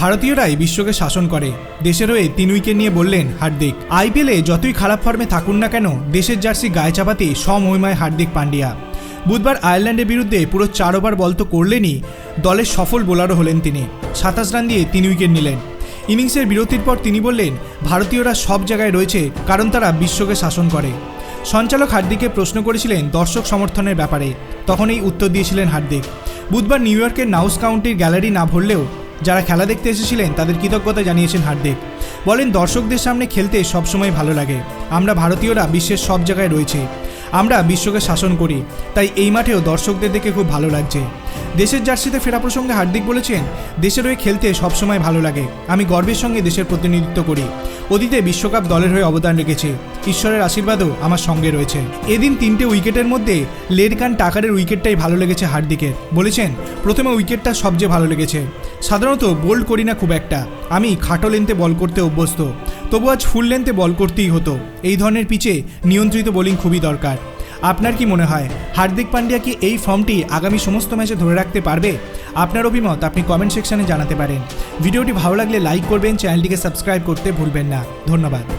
ভারতীয়রাই বিশ্বকে শাসন করে। দেশের হয়ে তিন উইকেট নিয়ে বললেন হার্দিক। আইপিএলে যতই খারাপ ফর্মে থাকুন না কেন, দেশের জার্সি গায়ে চাপাতে সমহিমায় হার্দিক পান্ডিয়া। বুধবার আয়ারল্যান্ডের বিরুদ্ধে পুরো চার ওভার বল তো করলেনই দলের সফল বোলারও হলেন তিনি। সাতাশ রান দিয়ে তিন উইকেট নিলেন। ইনিংসের বিরতির পর তিনি বললেন, ভারতীয়রা সব জায়গায় রয়েছে, কারণ তারা বিশ্বকে শাসন করে। সঞ্চালক হার্দিককে প্রশ্ন করেছিলেন দর্শক সমর্থনের ব্যাপারে। তখন এই উত্তর দিয়েছিলেন হার্দিক। বুধবার নিউ ইয়র্কের নাউস কাউন্টির গ্যালারি না ভরলেও যারা খেলা দেখতে এসেছিলেন, তাদের কৃতজ্ঞতা জানিয়েছেন হার্দিক। বলেন, দর্শকদের সামনে খেলতে সবসময় ভালো লাগে। আমরা ভারতীয়রা বিশ্বের সব জায়গায় রয়েছে। আমরা বিশ্বকে শাসন করি। তাই এই মাঠেও দর্শকদের দেখে খুব ভালো লাগছে। দেশের জার্সিতে ফেরা প্রসঙ্গে হার্দিক বলেছেন, দেশের হয়ে খেলতে সবসময় ভালো লাগে। আমি গর্বের সঙ্গে দেশের প্রতিনিধিত্ব করি। অতীতে বিশ্বকাপ দলের হয়ে অবদান রেখেছে। ঈশ্বরের আশীর্বাদও আমার সঙ্গে রয়েছে। এদিন তিনটে উইকেটের মধ্যে লেডকান টাকারের উইকেটটাই ভালো লেগেছে হার্দিকের। বলেছেন, প্রথমে উইকেটটা সবচেয়ে ভালো লেগেছে। সাধারণত বোল্ড করি না খুব একটা। আমি খাটো লেন্থে বল করতে অভ্যস্ত। তবু আজ ফুল লেন্থে বল করতেই হতো। এই ধরনের পিচে নিয়ন্ত্রিত বোলিং খুবই দরকার। আপনার কি মনে হয়, হার্দিক পান্ডিয়া কি এই ফর্মটি আগামী সমস্ত ম্যাচে ধরে রাখতে পারবে? আপনার অভিমত আপনি কমেন্ট সেকশনে জানাতে পারেন। ভিডিওটি ভালো লাগলে লাইক করবেন, চ্যানেলটিকে সাবস্ক্রাইব করতে ভুলবেন না। ধন্যবাদ।